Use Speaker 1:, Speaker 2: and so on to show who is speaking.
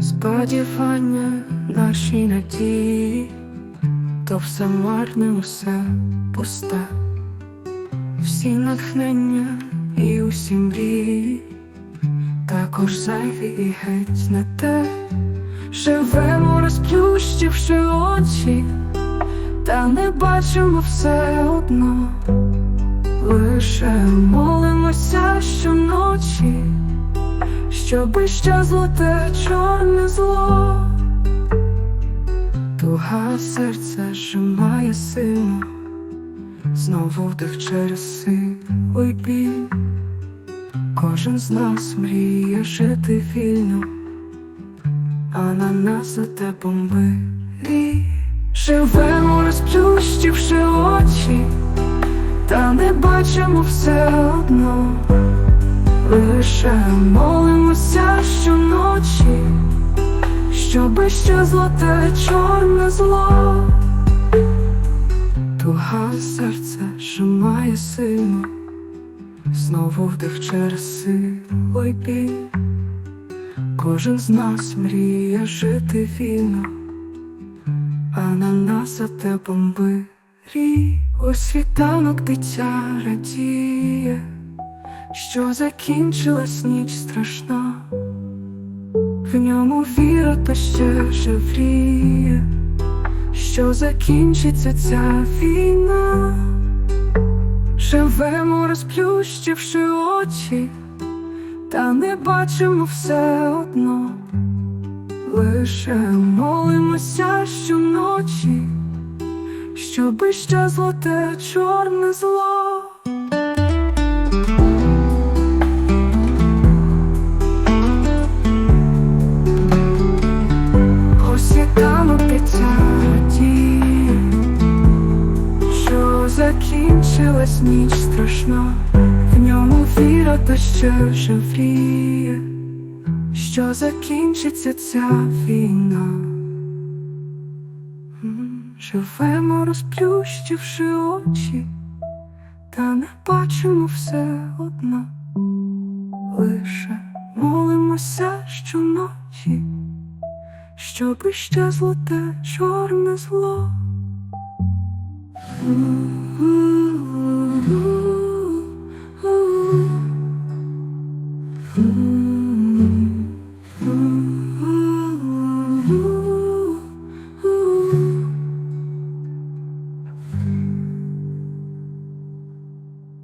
Speaker 1: Сподівання наші надії, то все марне, усе пусте, всі натхнення і усі мрії, також зайві і геть не те, живемо, розплющивши очі, та не бачимо все одно, лише молимося щоночі щоби щезло те чорне зло, туга серце зжимає сильно, знову вдих через силу біль. Кожен з нас мріє жити вільно, а на нас за те бомби. Живемо, розплющивши очі, та не бачимо все одно. Лише молимося щоночі, щоби щезло те чорне зло, туга серце зжимає сильно, знову вдих через силу й біль. Кожен з нас мріє жити вільно, а на нас за те. У світанок дитя радіє що закінчилась ніч страшна, в ньому віра та ще живріє, що закінчиться ця війна, живемо, розплющивши очі, та не бачимо все одно, лише молимося щоночі, щоби щезло те чорне зло. Освітанок дитя радіє, що закінчилась ніч страшна, в ньому віра та ще живріє, що закінчиться ця війна. Живемо, розплющивши очі, та не бачимо все одно, лише молимося щоночі щоби щезло те чорне зло.